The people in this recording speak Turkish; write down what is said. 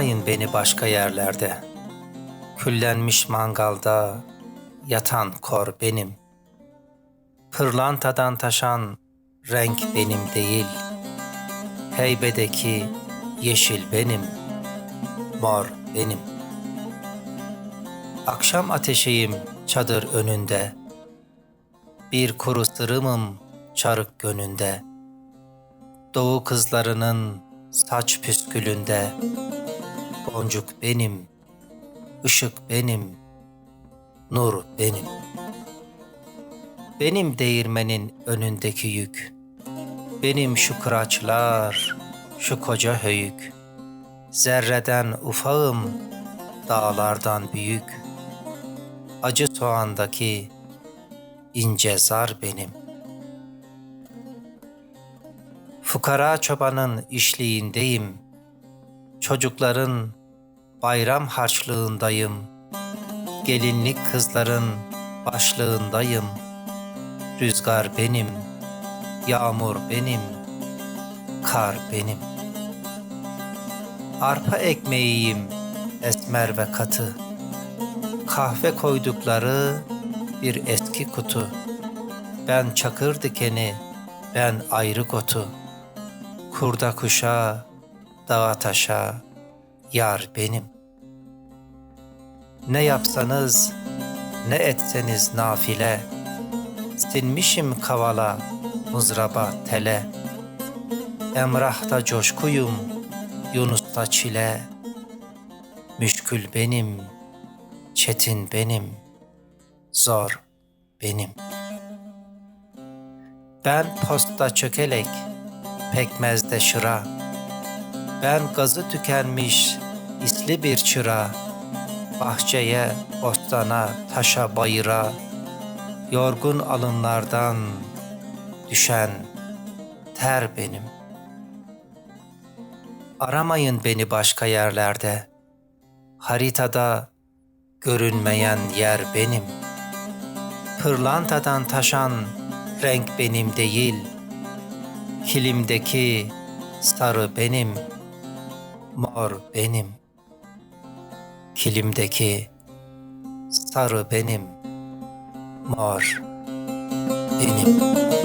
Aramayın beni başka yerlerde. Küllenmiş mangalda yatan kor benim. Pırlantadan taşan renk benim değil. Heybedeki yeşil benim, mor benim. Akşam ateşiyim çadır önünde. Bir kuru sırımım çarık gönünde. Doğu kızlarının saç püskülünde. Boncuk benim, ışık benim, nur benim. Benim değirmenin önündeki yük. Benim şu kıraçlar, şu koca höyük. Zerreden ufağım, dağlardan büyük. Acı soğandaki ince zar benim. Fukara çobanın işliğindeyim. Çocukların bayram harçlığındayım. Gelinlik kızların başlığındayım. Rüzgar benim, yağmur benim, kar benim. Arpa ekmeğiyim esmer ve katı. Kahve koydukları bir eski kutu. Ben çakır dikeni, ben ayrı kotu. Kurda kuşa, dağa taşa, yar benim. Ne yapsanız, ne etseniz nafile, Sinmişim kavala, mızraba tele. Emrahta coşkuyum, Yunus'ta çile. Müşkül benim, çetin benim, zor benim. Ben posta çökelek, pekmezde şıra. Ben gazı tükenmiş, isli bir çıra. Bahçeye, bostana, taşa, bayıra. Yorgun alınlardan düşen ter benim. Aramayın beni başka yerlerde. Haritada görünmeyen yer benim. Pırlantadan taşan renk benim değil. Kilimdeki sarı benim, mor benim. Kilimdeki sarı benim, mor benim.